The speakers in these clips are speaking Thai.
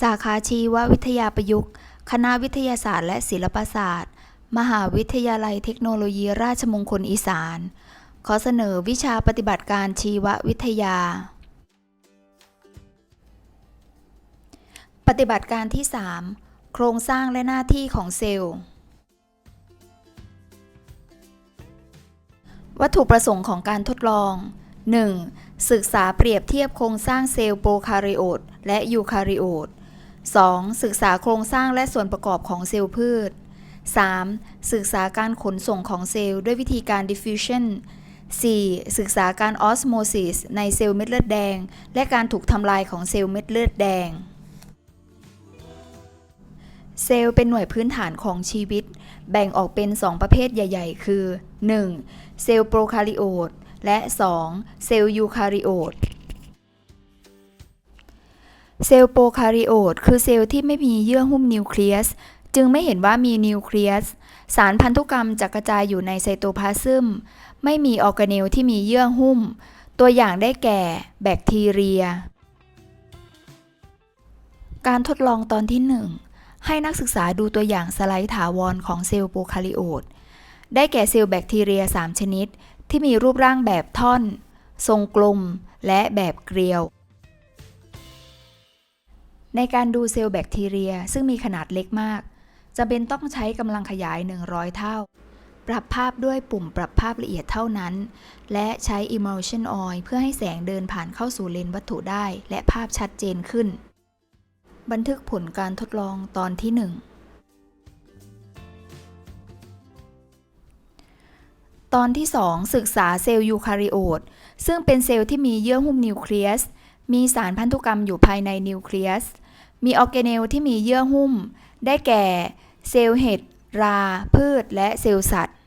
สาขาชีววิทยาประยุกต์ คณะวิทยาศาสตร์และศิลปศาสตร์ มหาวิทยาลัยเทคโนโลยีราชมงคลอีสาน ขอเสนอวิชาปฏิบัติการชีววิทยา ปฏิบัติการที่ 3 โครงสร้างและหน้าที่ของเซลล์ วัตถุประสงค์ของการทดลอง 1. ศึกษาเปรียบเทียบโครงสร้างเซลล์โปรคาริโอตและยูคาริโอต 2. ศึกษาโครงสร้างและส่วนประกอบของเซลล์พืช 3. ศึกษาการขนส่งของเซลล์ด้วยวิธีการ diffusion 4. ศึกษาการออสโมซิสในเซลล์เม็ดเลือดแดง และการถูกทำลายของเซลล์เม็ดเลือดแดง เซลล์เป็นหน่วยพื้นฐานของชีวิต แบ่งออกเป็น 2 ประเภทใหญ่ ๆ คือ 1. เซลล์โปรคาริโอตและ 2. เซลล์ยูคาริโอต เซลล์โปรคาริโอตคือเซลล์ที่ไม่มีเยื่อหุ้มนิวเคลียส จึงไม่เห็นว่ามีนิวเคลียส สารพันธุกรรมจะกระจายอยู่ในไซโตพลาซึม ไม่มีออร์แกเนลที่มีเยื่อหุ้ม ตัวอย่างได้แก่ แบคทีเรีย การทดลองตอนที่ 1 ให้นักศึกษาดูตัวอย่างสไลด์ถาวรของเซลล์โปรคาริโอต ได้แก่เซลล์แบคทีเรีย 3 ชนิด ที่มีรูปร่างแบบท่อน ทรงกลม และแบบเกลียว ในการดูเซลล์แบคทีเรียซึ่งมีขนาดเล็กมากจำเป็นต้องใช้กำลังขยาย 100 เท่า ปรับภาพด้วยปุ่มปรับภาพละเอียดเท่านั้น และใช้ emulsion oil เพื่อให้แสงเดินผ่านเข้าสู่เลนส์วัตถุได้ และภาพชัดเจนขึ้น บันทึกผลการทดลองตอนที่ 1 ตอนที่ 2 ศึกษาเซลล์ยูคาริโอตซึ่งเป็นเซลล์ที่มีเยื่อหุ้มนิวเคลียส มีสารพันธุกรรมอยู่ภายในนิวเคลียส มีออร์แกเนลที่มีเยื่อหุ้ม ได้แก่ เซลล์เห็ด รา พืช และเซลล์สัตว์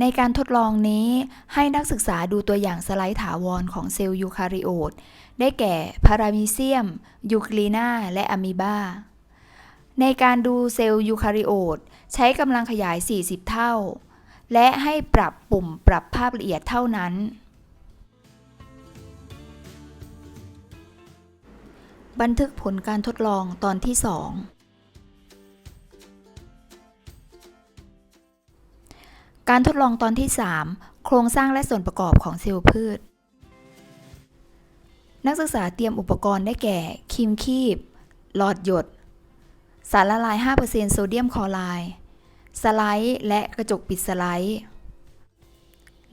ในการทดลองนี้ให้นักศึกษาดูตัวอย่างสไลด์ถาวรของเซลล์ยูคาริโอต ได้แก่ พารามีเซียม ยูคลีนาและอะมีบา ในการดูเซลล์ยูคาริโอต ใช้กำลังขยาย 40 เท่า และให้ปรับปุ่มปรับภาพละเอียดเท่านั้น บันทึกผลการทดลองตอนที่2การทดลองตอนที่ 3 โครงสร้างและส่วนประกอบของเซลล์พืช นักศึกษาเตรียมอุปกรณ์ได้แก่ ครีมคีบ หลอดหยด สารละลาย 5%โซเดียมคลอไรด์ สไลด์ และกระจกปิดสไลด์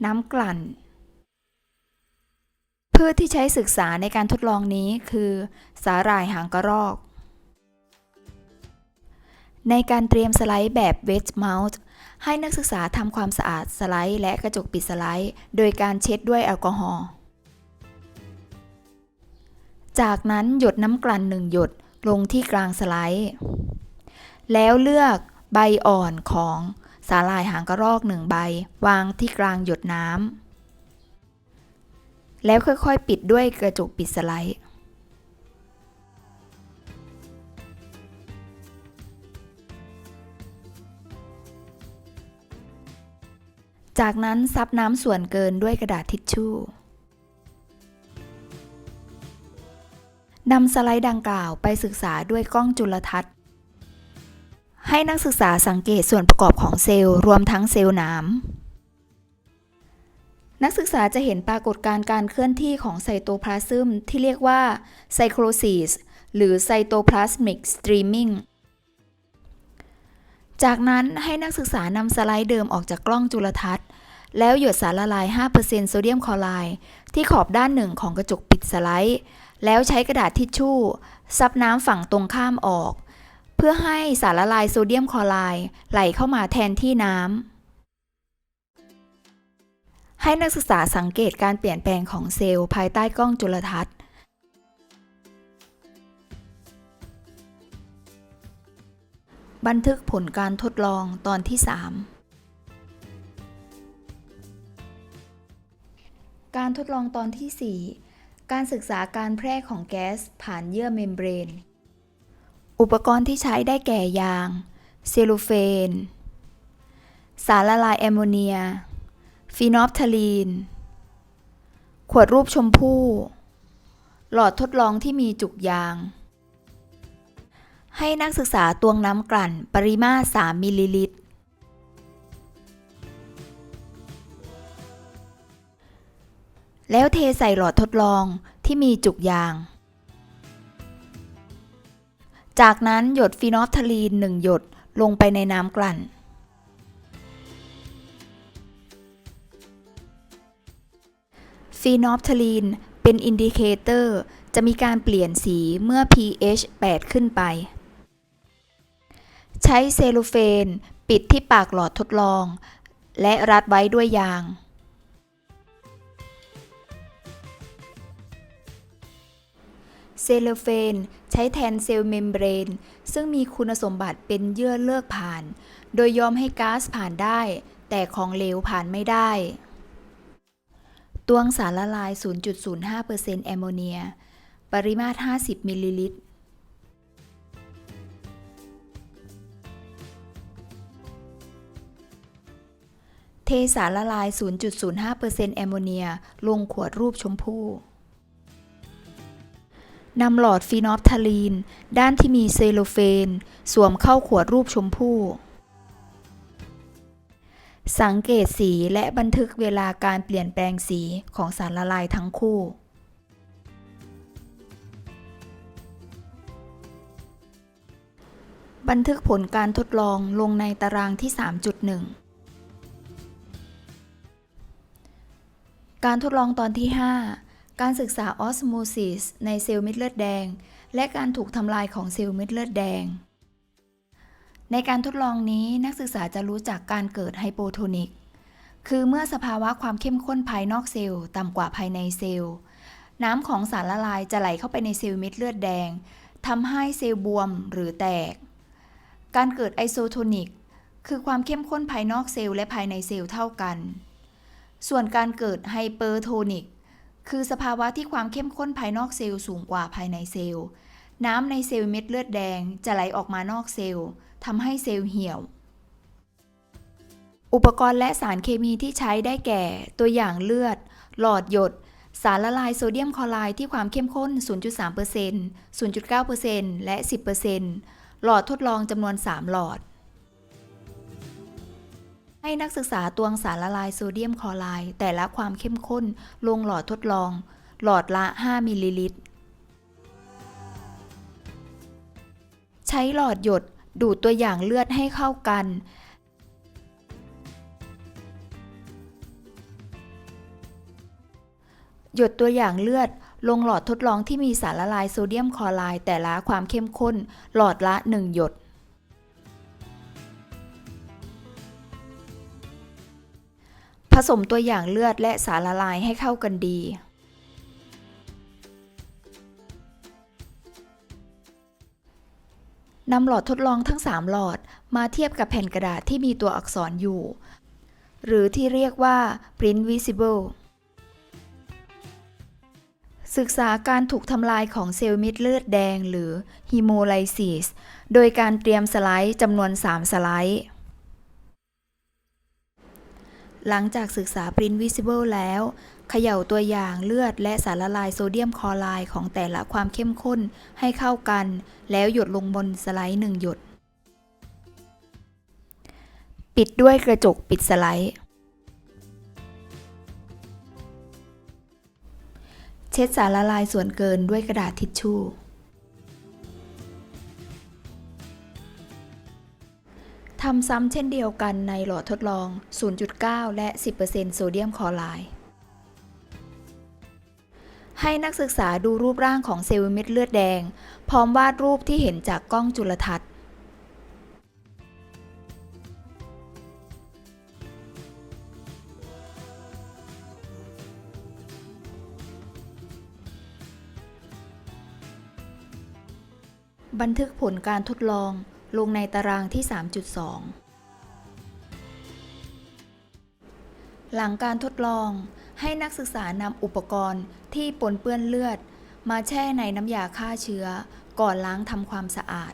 น้ำกลั่น พืชที่ใช้ศึกษาในการทดลองนี้คือ สาหร่ายหางกระรอก ในการเตรียมสไลด์แบบ wedge mount ให้นักศึกษาทำความสะอาดสไลด์และกระจกปิดสไลด์ โดยการเช็ดด้วยแอลกอฮอล์ จากนั้นหยดน้ำกลั่นหนึ่งหยดลงที่กลางสไลด์ แล้วเลือกใบอ่อนของสาหร่ายหางกระรอกหนึ่งใบ วางที่กลางหยดน้ำ แล้วค่อยๆ ปิดด้วยกระจกปิดสไลด์ จากนั้นซับน้ำส่วนเกินด้วยกระดาษทิชชู่นำสไลด์ดังกล่าวไปศึกษาด้วยกล้องจุลทรรศน์ ให้นักศึกษาสังเกตส่วนประกอบของเซลล์รวมทั้งเซลล์นาม นักศึกษาจะเห็นปรากฏการณ์การเคลื่อนที่ของไซโตพลาซึมที่เรียกว่าไซโครซิสหรือไซโตพลาสมิกสตรีมมิ่งจากนั้นให้นักศึกษานำสไลด์เดิมออกจากกล้องจุลทรรศน์ แล้วหยดสารละลาย 5%โซเดียมคลอไรด์ที่ขอบด้านหนึ่งของกระจกปิดสไลด์ แล้วใช้กระดาษทิชชู่ ซับน้ำฝั่งตรงข้ามออก เพื่อให้สารละลายโซเดียมคลอไรด์ไหลเข้ามาแทนที่น้ำ ให้นักศึกษาสังเกตการเปลี่ยนแปลงของเซลล์ภายใต้กล้องจุลทรรศน์ บันทึกผลการทดลองตอนที่ 3 การทดลองตอนที่ 4 การศึกษาการแพร่ของแก๊สผ่านเยื่อเมมเบรน อุปกรณ์ที่ใช้ได้แก่ยาง เซลลูเฟน สารละลายแอมโมเนีย ฟีนอลทาลีน ขวดรูปชมพู่ หลอดทดลองที่มีจุกยาง ให้นักศึกษาตวงน้ำกลั่นปริมาตร 3 มิลลิลิตร แล้วเทใส่หลอดทดลองที่มีจุกยาง จากนั้นหยดฟีนอลทาลีน 1 หยดลงไปในน้ำกลั่น ฟีนอลทาลีนเป็นอินดิเคเตอร์จะมีการเปลี่ยนสีเมื่อ pH 8 ขึ้นไป ใช้เซลโลเฟน ปิดที่ปากหลอดทดลอง และรัดไว้ด้วยยาง เซลโลเฟนใช้แทนเซลล์เมมเบรน ซึ่งมีคุณสมบัติเป็นเยื่อเลือกผ่าน โดยยอมให้ก๊าซผ่านได้ แต่ของเหลวผ่านไม่ได้ ตวงสารละลาย 0.05%แอมโมเนีย ปริมาตร 50 มิลลิลิตร เทสารละลาย 0.05%แอมโมเนีย ลงขวดรูปชมพู่นำหลอดฟีนอลทาลีน ด้านที่มีเซลโลเฟน สวมเข้าขวดรูปชมพู่ สังเกตสีและบันทึกเวลาการเปลี่ยนแปลงสีของสารละลายทั้งคู่ บันทึกผลการทดลองลงในตารางที่ 3.1 การทดลองตอนที่ 5 การศึกษาออสโมซิสในเซลล์เม็ดเลือดแดง และการถูกทำลายของเซลล์เม็ดเลือดแดง ในการทดลองนี้นักศึกษาจะรู้จักการเกิดไฮโปโทนิก คือเมื่อสภาวะความเข้มข้นภายนอกเซลล์ต่ำกว่าภายในเซลล์ น้ำของสารละลายจะไหลเข้าไปในเซลล์เม็ดเลือดแดงทำให้เซลล์บวมหรือแตก การเกิดไอโซโทนิก คือความเข้มข้นภายนอกเซลล์และภายในเซลล์เท่ากัน ส่วนการเกิดไฮเปอร์โทนิก คือสภาวะที่ความเข้มข้นภายนอกเซลล์สูงกว่าภายในเซลล์ น้ำในเซลล์เม็ดเลือดแดงจะไหลออกมานอกเซลล์ทำให้เซลล์เหี่ยว อุปกรณ์และสารเคมีที่ใช้ได้แก่ ตัวอย่างเลือด หลอดหยด สารละลายโซเดียมคลอไรด์ที่ความเข้มข้น 0.3% 0.9%และ 10%หลอดทดลองจำนวน 3 หลอด ให้นักศึกษาตวงสารละลายโซเดียมคลอไรด์แต่ละความเข้มข้นลงหลอดทดลอง หลอดละ 5 มิลลิลิตร ใช้หลอดหยดดูดตัวอย่างเลือดให้เข้ากัน หยดตัวอย่างเลือดลงหลอดทดลองที่มีสารละลายโซเดียมคลอไรด์แต่ละความเข้มข้น หลอดละ 1 หยด ผสมตัวอย่างเลือดและสารละลายให้เข้ากันดี นำหลอดทดลองทั้ง 3 หลอดมาเทียบกับแผ่นกระดาษที่มีตัวอักษรอยู่ หรือที่เรียกว่า print visible ศึกษาการถูกทำลายของเซลล์ม็ดเลือดแดงหรือ hemolysis โดยการเตรียมสไลด์จำนวน 3 สไลด์ หลังจากศึกษา print visible แล้ว เขย่าตัวอย่างเลือดและสารละลายโซเดียมคลอไรด์ของแต่ละความเข้มข้นให้เข้ากัน แล้วหยดลงบนสไลด์1หยด ปิดด้วยกระจกปิดสไลด์ เช็ดสารละลายส่วนเกินด้วยกระดาษทิชชู่ ทำซ้ำเช่นเดียวกันในหลอดทดลอง 0.9 และ 10%โซเดียมคลอไรด์ ให้นักศึกษาดูรูปร่างของเซลล์เม็ดเลือดแดง พร้อมวาดรูปที่เห็นจากกล้องจุลทรรศน์บันทึกผลการทดลองลงในตารางที่ 3.2 หลังการทดลอง ให้นักศึกษานำอุปกรณ์ที่ปนเปื้อนเลือด มาแช่ในน้ำยาฆ่าเชื้อ ก่อนล้างทำความสะอาด